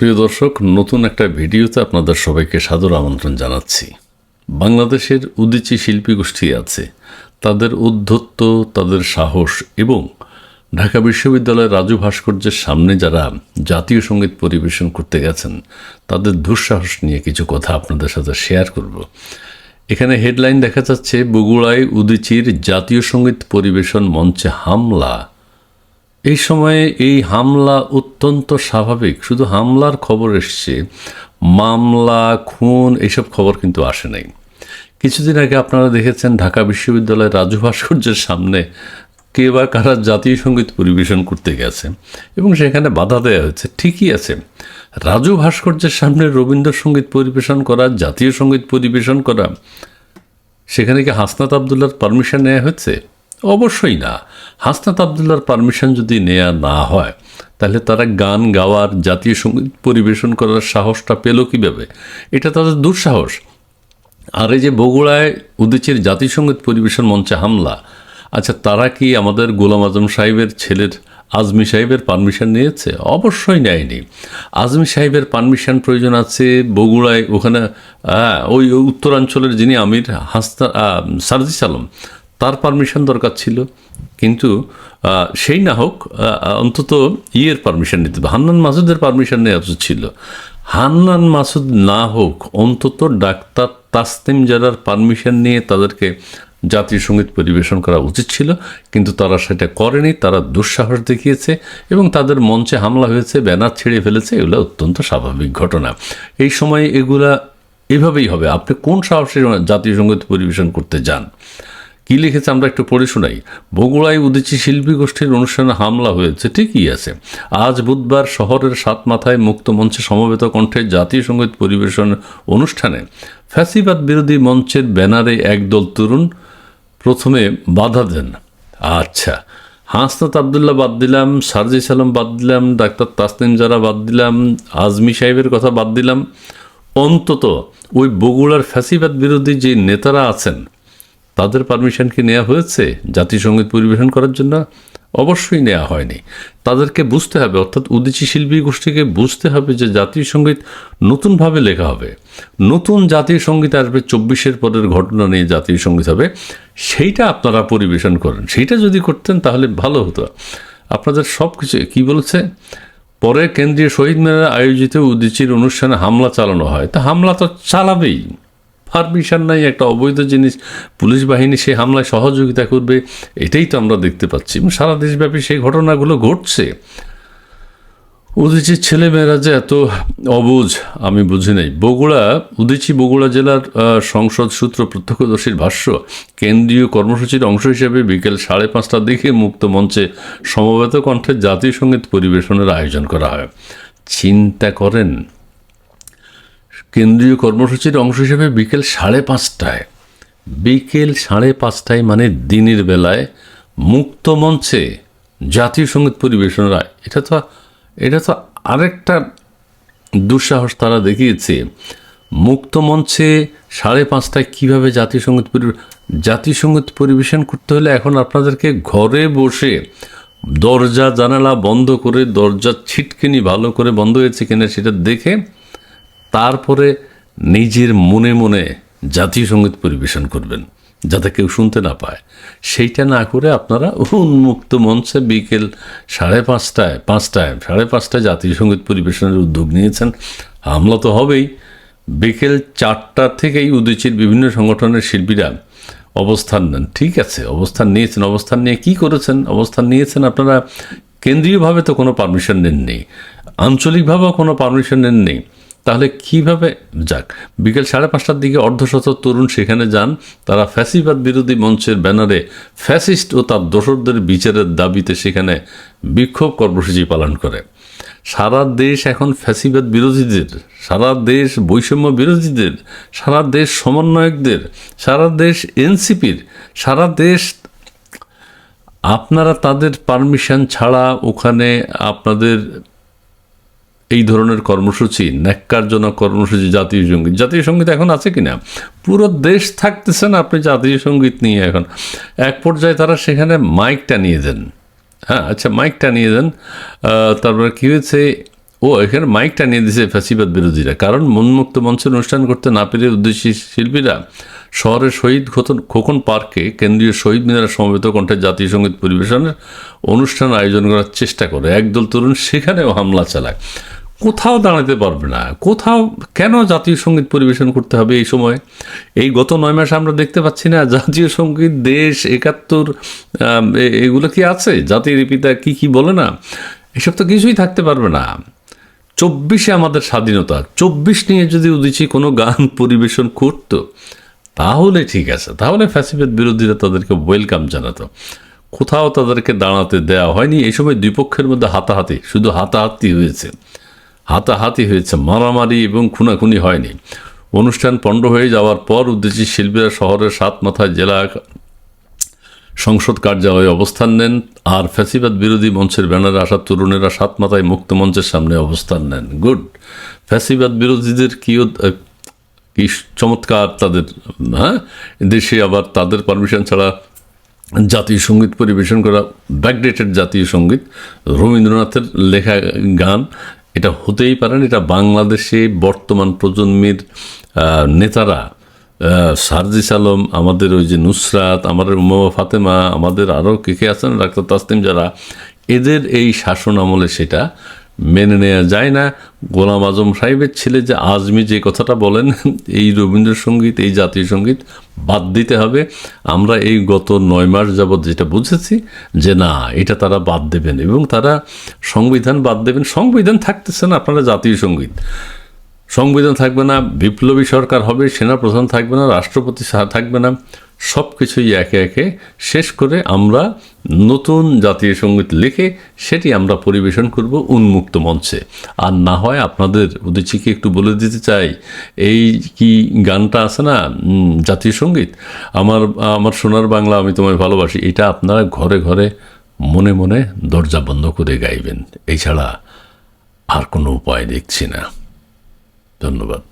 প্রিয় দর্শক, নতুন একটা ভিডিওতে আপনাদের সবাইকে সাদর আমন্ত্রণ জানাচ্ছি। বাংলাদেশের উদিচি শিল্পী গোষ্ঠী আছে। তাদের উদ্ধত্ত, তাদের সাহস এবং ঢাকা বিশ্ববিদ্যালয়ের রাজু ভাস্কর্যের সামনে যারা জাতীয় সংগীত পরিবেশন করতে গেছেন, তাদের দুঃসাহস নিয়ে কিছু কথা আপনাদের সাথে শেয়ার করব। এখানে হেডলাইন দেখা যাচ্ছে, বগুড়ায় উদিচির জাতীয় সংগীত পরিবেশন মঞ্চে হামলা। এই সময়ে এই হামলা অত্যন্ত স্বাভাবিক। শুধু হামলার খবর এসছে, মামলা, খুন এইসব খবর কিন্তু আসে নাই। কিছুদিন আগে আপনারা দেখেছেন ঢাকা বিশ্ববিদ্যালয়ের রাজু ভাস্কর্যের সামনে কে বা কারা জাতীয় সংগীত পরিবেশন করতে গেছে এবং সেখানে বাধা দেওয়া হয়েছে। ঠিকই আছে। রাজু ভাস্কর্যের সামনে রবীন্দ্রসঙ্গীত পরিবেশন করা, জাতীয় সংগীত পরিবেশন করা, সেখানে কি হাসনাত আবদুল্লার পারমিশন নেওয়া হয়েছে? অবশ্যই না। হাসনাত আবদুল্লার পারমিশন যদি নেওয়া না হয়, তাহলে তারা গান গাওয়ার, জাতীয় সংগীত পরিবেশন করার সাহসটা পেল কীভাবে? এটা তাদের দুঃসাহস। আর এই যে বগুড়ায় উদিচির জাতিসংগীত পরিবেশন মঞ্চে হামলা আচ্ছা তারা কি আমাদের গোলাম আজম সাহেবের ছেলের, আজমি সাহেবের পারমিশন নিয়েছে? অবশ্যই নেয়নি। আজমি সাহেবের পারমিশন প্রয়োজন আছে বগুড়ায় ওখানে ওই উত্তরাঞ্চলের যিনি আমির হাস্তা সারজিস আলম তার পারমিশন দরকার ছিল। কিন্তু সেই না হোক অন্তত ইয়ের পারমিশন নিতে হান্নান মাসুদের পারমিশন নেওয়া উচিত ছিল। হান্নান মাসুদ না হোক, অন্তত ডাক্তার তাসতিম যারার পারমিশন নিয়ে তাদেরকে জাতীয় সংগীত পরিবেশন করা উচিত ছিল। কিন্তু তারা সেটা করেনি, তারা দুঃসাহস দেখিয়েছে এবং তাদের মঞ্চে হামলা হয়েছে, ব্যানার ছেড়ে ফেলেছে, এগুলো অত্যন্ত স্বাভাবিক ঘটনা। এই সময় এগুলা এভাবেই হবে। আপনি কোন সাহসে জাতীয় সংগীত পরিবেশন করতে যান? কি লিখেছে আমরা একটু পড়ে শোনাই। বগুড়ায় উদিচি শিল্পী গোষ্ঠীর অনুষ্ঠানে হামলা হয়েছে, ঠিকই আছে। আজ বুধবার শহরের সাত মাথায় মুক্ত মঞ্চে সমবেত কণ্ঠে জাতীয় সংগীত পরিবেশন অনুষ্ঠানে ফ্যাসিবাদ বিরোধী মঞ্চের ব্যানারে একদল তরুণ প্রথমে বাধা দেন। আচ্ছা হাসনাত আবদুল্লাহ বাদ দিলাম সারজি সালাম বাদ দিলাম, ডাক্তার তাসনিম যারা বাদ দিলাম, আজমি সাহেবের কথা বাদ দিলাম। অন্তত ওই বগুড়ার ফ্যাসিবাদ বিরোধী যে নেতারা আছেন তাদের পারমিশন কি নেওয়া হয়েছে জাতীয় সংগীত পরিবেশন করার জন্য অবশ্যই নেওয়া হয়নি। তাদেরকে বুঝতে হবে, অর্থাৎ উদিচি শিল্পী গোষ্ঠীকে বুঝতে হবে যে জাতীয় সংগীত নতুনভাবে লেখা হবে। নতুন জাতীয় সংগীত আসবে, চব্বিশের পরের ঘটনা নিয়ে জাতীয় সংগীত হবে। সেইটা আপনারা পরিবেশন করেন। সেইটা যদি করতেন তাহলে ভালো হতো। আপনাদের সব কিছু কী বলেছে? পরে কেন্দ্রীয় শহীদ মেলার আয়োজিত উদিচির অনুষ্ঠানে হামলা চালানো হয়। তা হামলা তো চালাবেই। পারমিশন নাই, একটা অবৈধ জিনিস। পুলিশ বাহিনী সে হামলায় সহযোগিতা করবে, এটাই তো আমরা দেখতে পাচ্ছি। সারা দেশব্যাপী সেই ঘটনাগুলো ঘটছে। উদিচির ছেলেমেয়েরা যে এত অবুঝ, আমি বুঝি নাই। বগুড়া, উদিচি বগুড়া জেলার সংসদ সূত্র প্রত্যক্ষদর্শীর ভাষ্য, কেন্দ্রীয় কর্মসূচির অংশ হিসেবে বিকেল সাড়ে পাঁচটার দিকে মুক্ত মঞ্চে সমবেত কণ্ঠে জাতীয় সংগীত পরিবেশনের আয়োজন করা হয়। চিন্তা করেন কেন্দ্রীয় কর্মসূচির অংশ হিসেবে বিকেল সাড়ে পাঁচটায়। বিকেল সাড়ে পাঁচটায় মানে দিনের বেলায় মুক্ত মঞ্চে জাতীয় সংগীত পরিবেশনের এটা তো এটা তো আরেকটা দুঃসাহস তারা দেখিয়েছে। মুক্ত মঞ্চে সাড়ে পাঁচটায় কীভাবে জাতীয় সংগীত জাতীয় সংগীত পরিবেশন করতে হলে এখন আপনাদেরকে ঘরে বসে দরজা জানালা বন্ধ করে, দরজা ছিটকিনি ভালো করে বন্ধ হয়েছে কিনা সেটা দেখে তারপরে নিজের মনে মনে জাতীয় সংগীত পরিবেশন করবেন, যাতে কেউ শুনতে না পায়। সেইটা না করে আপনারা উন্মুক্ত মঞ্চে বিকেল সাড়ে পাঁচটায় পাঁচটায়, সাড়ে পাঁচটায় জাতীয় সংগীত পরিবেশনের উদ্যোগ নিয়েছেন। হামলা তো হবেই। বিকেল চারটা থেকেই উদয়চির বিভিন্ন সংগঠনের শিল্পীরা অবস্থান নেন। ঠিক আছে, অবস্থান নিয়েছেন। অবস্থান নিয়ে কি করেছেন? অবস্থান নিয়েছেন আপনারা কেন্দ্রীয়ভাবে তো কোনো পারমিশন নেননি। আঞ্চলিকভাবেও কোনো পারমিশন নেননি। তাহলে কীভাবে যাক? বিকেল সাড়ে পাঁচটার দিকে অর্ধশত তরুণ সেখানে যান। তারা ফ্যাসিবাদ বিরোধী মঞ্চের ব্যানারে ফ্যাসিস্ট ও তার দোসরদের বিচারের দাবিতে সেখানে বিক্ষোভ কর্মসূচি পালন করে। সারা দেশ এখন ফ্যাসিবাদ বিরোধীদের, সারা দেশ বৈষম্য বিরোধীদের, সারা দেশ সমন্বয়কদের, সারা দেশ এনসিপির, সারা দেশ আপনারা তাদের পারমিশন ছাড়া ওখানে আপনাদের এই ধরনের কর্মসূচি, ন্যাক্কারজনক কর্মসূচি জাতীয় সংগীত। জাতীয় সংগীত এখন আছে কিনা? পুরো দেশ থাকতেছেন আপনি জাতীয় সংগীত নিয়ে এখন। এক পর্যায়ে তারা সেখানে মাইকটা নিয়ে দেন। হ্যাঁ আচ্ছা মাইকটা নিয়ে দেন। তারপরে কী হয়েছে? ও, এখানে মাইকটা নিয়ে দিছে ফ্যাসিবাদ বিরোধীরা। কারণ মনমুক্ত মঞ্চের অনুষ্ঠান করতে না পেরে উদ্দেশ্যে শিল্পীরা শহরের শহীদ খোতন- খোকন পার্কে কেন্দ্রীয় শহীদ মিনার সমবেত কণ্ঠে জাতীয় সংগীত পরিবেশনের অনুষ্ঠান আয়োজন করার চেষ্টা করে। একদল তরুণ সেখানেও হামলা চালায়। কোথাও দাঁড়াতে পারবে না। কোথাও কেন জাতীয় সংগীত পরিবেশন করতে হবে এই সময়? এই গত নয় মাসে আমরা দেখতে পাচ্ছি না, জাতীয় সংগীত, দেশ, একাত্তর এগুলো কি আছে? জাতির পিতা কি কি বলে না? এসব তো কিছুই থাকতে পারবে না। চব্বিশে আমাদের স্বাধীনতা। চব্বিশ নিয়ে যদি উদিচি কোনো গান পরিবেশন করত, তাহলে ঠিক আছে। তাহলে ফ্যাসিবাদ বিরোধীরা তাদেরকে ওয়েলকাম জানাতো। কোথাও তাদেরকে দাঁড়াতে দেওয়া হয়নি। এই সময় দুই পক্ষের মধ্যে হাতাহাতি, শুধু হাতাহাতি হয়েছে। হাতাহাতি হয়েছে, মারামারি এবং খুনাখুনি হয়নি। অনুষ্ঠান পণ্ড হয়ে যাওয়ার পর উদ্দেশ্যে শিল্পীরা শহরের সাত মাথায় জেলা সংসদ কার্যালয়ে অবস্থান নেন, আর ফ্যাসিবাদ বিরোধী মঞ্চের ব্যানারে আসা তরুণেরা সাত মাথায় মুক্ত মঞ্চের সামনে অবস্থান নেন। গুড। ফ্যাসিবাদ বিরোধীদের কি কি চমৎকার তাদের হ্যাঁ? দেশে আবার তাদের পারমিশন ছাড়া জাতীয় সংগীত পরিবেশন করা ব্যাকডেটেড জাতীয় সংগীত রবীন্দ্রনাথের লেখা গান এটা হতেই পারেন এটা বাংলাদেশে বর্তমান প্রজন্মের নেতারা সারজিস আলম, আমাদের ওই যে নুসরাত, আমাদের উমা ফাতেমা, আমাদের আরও কে কে আছেন, ডাক্তার তাসলিম যারা, এদের এই শাসন আমলে সেটা মেনে নেওয়া যায় না। গোলাম আজম সাহেবের ছেলে যে আজমি যে কথাটা বলেন, এই রবীন্দ্রসঙ্গীত, এই জাতীয় সংগীত বাদ দিতে হবে। আমরা এই গত নয় মাস যাবৎ যেটা বুঝেছি যে না, এটা তারা বাদ দেবেন এবং তারা সংবিধান বাদ দেবেন। সংবিধান থাকতেছে না আপনারা জাতীয় সংগীত। সংবিধান থাকবে না, বিপ্লবী সরকার হবে, সেনাপ্রধান থাকবে না, রাষ্ট্রপতি থাকবে না সব কিছুই একে একে শেষ করে আমরা নতুন জাতীয় সংগীত লিখে সেটি আমরা পরিবেশন করব উন্মুক্ত মঞ্চে। আর না হয় আপনাদের উদিচিকে একটু বলে দিতে চাই, এই কি গানটা আছে না জাতীয় সংগীত? আমার আমার সোনার বাংলা আমি তোমায় ভালোবাসি, এটা আপনারা ঘরে ঘরে মনে মনে দরজা বন্ধ করে গাইবেন। এছাড়া আর কোনো উপায় দেখছি না। ধন্যবাদ।